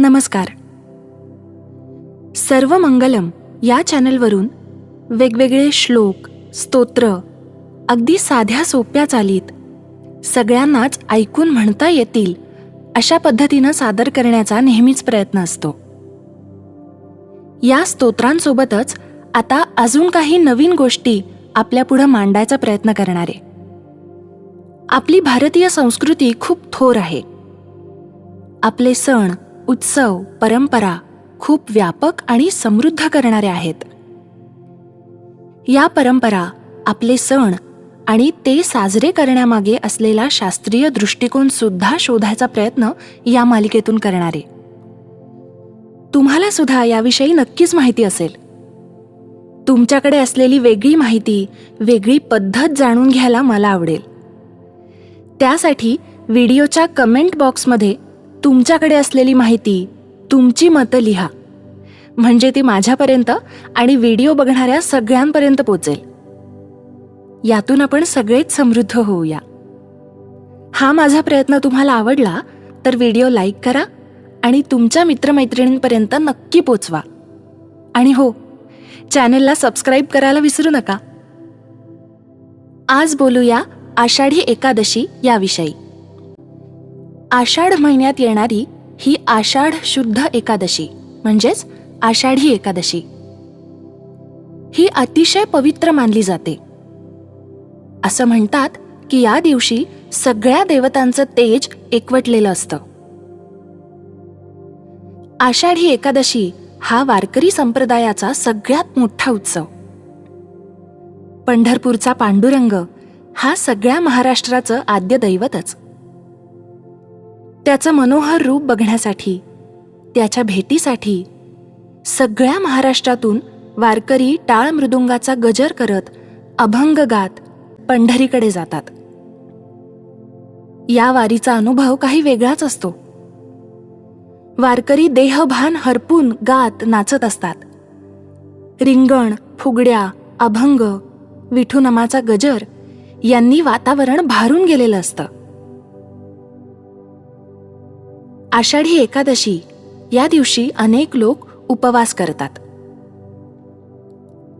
नमस्कार. सर्व मंगलम या चॅनलवरून वेगवेगळे श्लोक स्तोत्र अगदी साध्या सोप्या चालीत सगळ्यांनाच ऐकून म्हणता येतील अशा पद्धतीनं सादर करण्याचा नेहमीच प्रयत्न असतो. या स्तोत्रांसोबतच आता अजून काही नवीन गोष्टी आपल्यापुढं मांडायचा प्रयत्न करणारे. आपली भारतीय संस्कृती खूप थोर आहे. आपले सण उत्सव परंपरा खूप व्यापक आणि समृद्ध करणारे आहेत. या परंपरा आपले सण आणि ते साजरे करण्यामागे असलेला शास्त्रीय दृष्टिकोन सुद्धा शोधायचा प्रयत्न या मालिकेतून करणारे. तुम्हाला सुद्धा याविषयी नक्कीच माहिती असेल. तुमच्याकडे असलेली वेगळी माहिती वेगळी पद्धत जाणून घ्यायला मला आवडेल. त्यासाठी व्हिडिओच्या कमेंट बॉक्समध्ये तुमच्याकडे असलेली माहिती तुमची मतं लिहा. म्हणजे ती माझ्यापर्यंत आणि व्हिडिओ बघणाऱ्या सगळ्यांपर्यंत पोचेल. यातून आपण सगळेच समृद्ध होऊया. हा माझा प्रयत्न तुम्हाला आवडला तर व्हिडिओ लाईक करा आणि तुमच्या मित्रमैत्रिणींपर्यंत नक्की पोचवा. आणि हो चॅनलला सबस्क्राईब करायला विसरू नका. आज बोलूया आषाढी एकादशी याविषयी. आषाढ महिन्यात येणारी ही आषाढ शुद्ध एकादशी म्हणजेच आषाढी एकादशी. ही अतिशय पवित्र मानली जाते. असं म्हणतात की या दिवशी सगळ्या देवतांचं तेज एकवटलेलं असतं. आषाढी एकादशी हा वारकरी संप्रदायाचा सगळ्यात मोठा उत्सव. पंढरपूरचा पांडुरंग हा सगळ्या महाराष्ट्राचं आद्य दैवतच. त्याचं मनोहर रूप बघण्यासाठी त्याच्या भेटीसाठी सगळ्या महाराष्ट्रातून वारकरी टाळ मृदुंगाचा गजर करत अभंग गात पंढरीकडे जातात. या वारीचा अनुभव काही वेगळाच असतो. वारकरी देहभान हरपून गात नाचत असतात. रिंगण फुगड्या अभंग विठुनमाचा गजर यांनी वातावरण भारून गेलेलं असतं. आषाढी एकादशी या दिवशी अनेक लोक उपवास करतात.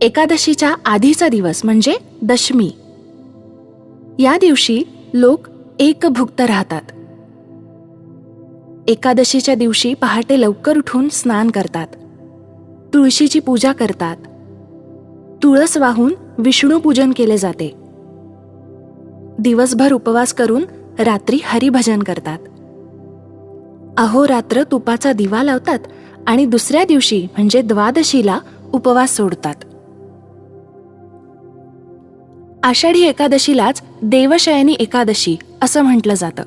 एकादशीच्या आधीचा दिवस म्हणजे दशमी. या दिवशी लोक एकभुक्त राहतात. एकादशीच्या दिवशी पहाटे लवकर उठून स्नान करतात. तुळशीची पूजा करतात. तुळस वाहून विष्णूपूजन केले जाते. दिवसभर उपवास करून रात्री हरिभजन करतात. अहोरात्र तुपाचा दिवा लावतात आणि दुसऱ्या दिवशी म्हणजे द्वादशीला उपवास सोडतात. आषाढी एकादशीलाच देवशयनी एकादशी असं म्हटलं जातं.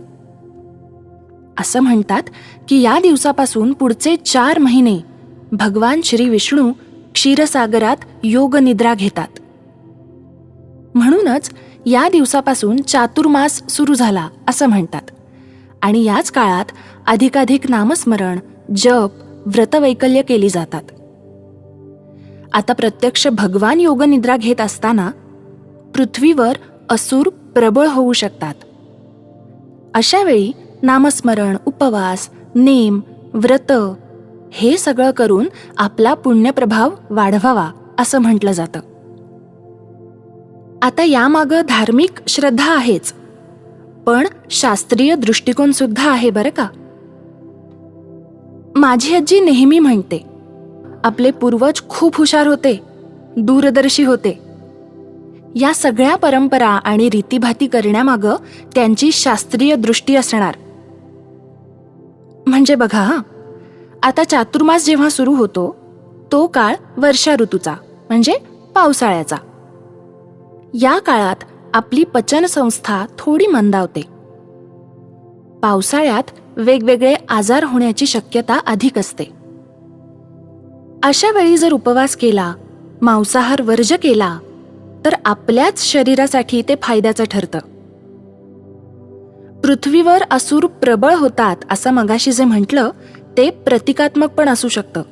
असं म्हणतात की या दिवसापासून पुढचे चार महिने भगवान श्री विष्णू क्षीरसागरात योग निद्रा घेतात. म्हणूनच या दिवसापासून चातुर्मास सुरू झाला असं म्हणतात. आणि याच काळात अधिकाधिक नामस्मरण जप व्रतवैकल्य केली जातात. आता प्रत्यक्ष भगवान योगनिद्रा घेत असताना पृथ्वीवर असुर प्रबळ होऊ शकतात. अशा वेळी नामस्मरण उपवास नेम व्रत हे सगळं करून आपला पुण्यप्रभाव वाढवावा असं म्हटलं जातं. आता यामागं धार्मिक श्रद्धा आहेच. पण शास्त्रीय दृष्टिकोन सुद्धा आहे बरं का? माझी आजी नेहमी म्हणते आपले पूर्वज खूप हुशार होते दूरदर्शी होते. या सगळ्या परंपरा आणि रीतीभाती करण्यामागं त्यांची शास्त्रीय दृष्टी असणार. म्हणजे बघा हा आता चातुर्मास जेव्हा सुरू होतो तो काळ वर्षा ऋतूचा म्हणजे पावसाळ्याचा. या काळात आपली पचनसंस्था थोडी मंदावते. पावसाळ्यात वेगवेगळे आजार होण्याची शक्यता अधिक असते. अशा वेळी जर उपवास केला मांसाहार वर्ज केला तर आपल्याच शरीरासाठी ते फायद्याचं ठरतं. पृथ्वीवर असुर प्रबळ होतात असं मगाशी जे म्हटलं ते प्रतिकात्मक पण असू शकतं.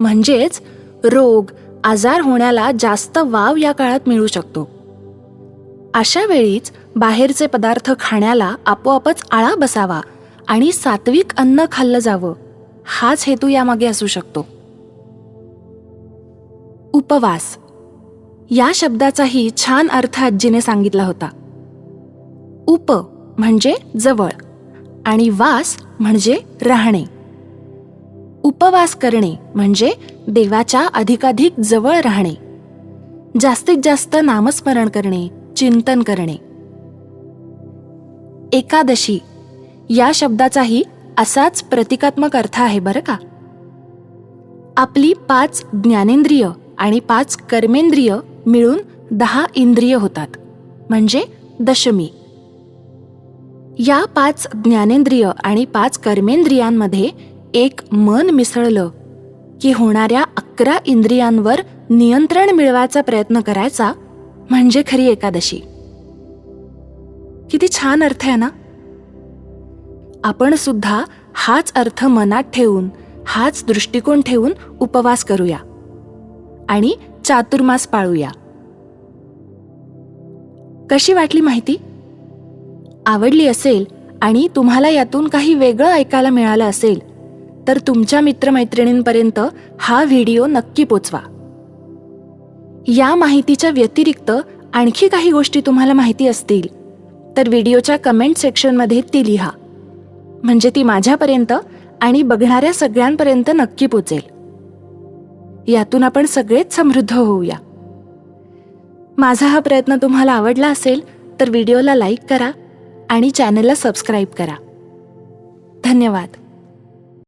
म्हणजेच रोग आजार होण्याला जास्त वाव या काळात मिळू शकतो. अशा वेळीच बाहेरचे पदार्थ खाण्याला आपोआपच आळा बसावा आणि सात्विक अन्न खाल्लं जावं. हाच हेतू यामागे असू शकतो. उपवास. या शब्दाचाही छान अर्थ आजीने सांगितला होता. उप म्हणजे जवळ आणि वास म्हणजे राहणे. उपवास करणे म्हणजे देवाच्या अधिकाधिक जवळ राहणे. जास्तीत जास्त नामस्मरण करणे चिंतन करणे. एकादशी या शब्दाचाही असाच प्रतिकात्मक अर्थ आहे बरं का? आपली पाच ज्ञानेंद्रिय आणि पाच कर्मेंद्रिय मिळून दहा इंद्रिय होतात म्हणजे दशमी. या पाच ज्ञानेंद्रिय आणि पाच कर्मेंद्रियांमध्ये एक मन मिसळलं की होणाऱ्या अकरा इंद्रियांवर नियंत्रण मिळवायचा प्रयत्न करायचा म्हणजे खरी एकादशी. किती छान अर्थ आहे ना? आपण सुद्धा हाच अर्थ मनात ठेवून हाच दृष्टिकोन ठेवून उपवास करूया. आणि चातुर्मास पाळूया. कशी वाटली माहिती? आवडली असेल आणि तुम्हाला यातून काही वेगळं ऐकायला मिळालं असेल तर तुमच्या मित्रमैत्रिणींपर्यंत हा व्हिडिओ नक्की पोचवा. या माहितीच्या व्यतिरिक्त आणखी काही गोष्टी तुम्हाला माहिती असतील तर व्हिडिओच्या कमेंट सेक्शनमध्ये ती लिहा. म्हणजे ती माझ्यापर्यंत आणि बघणाऱ्या सगळ्यांपर्यंत नक्की पोचेल. यातून आपण सगळेच समृद्ध होऊया. माझा हा प्रयत्न तुम्हाला आवडला असेल तर व्हिडिओला लाईक करा आणि चॅनलला सबस्क्राईब करा. धन्यवाद.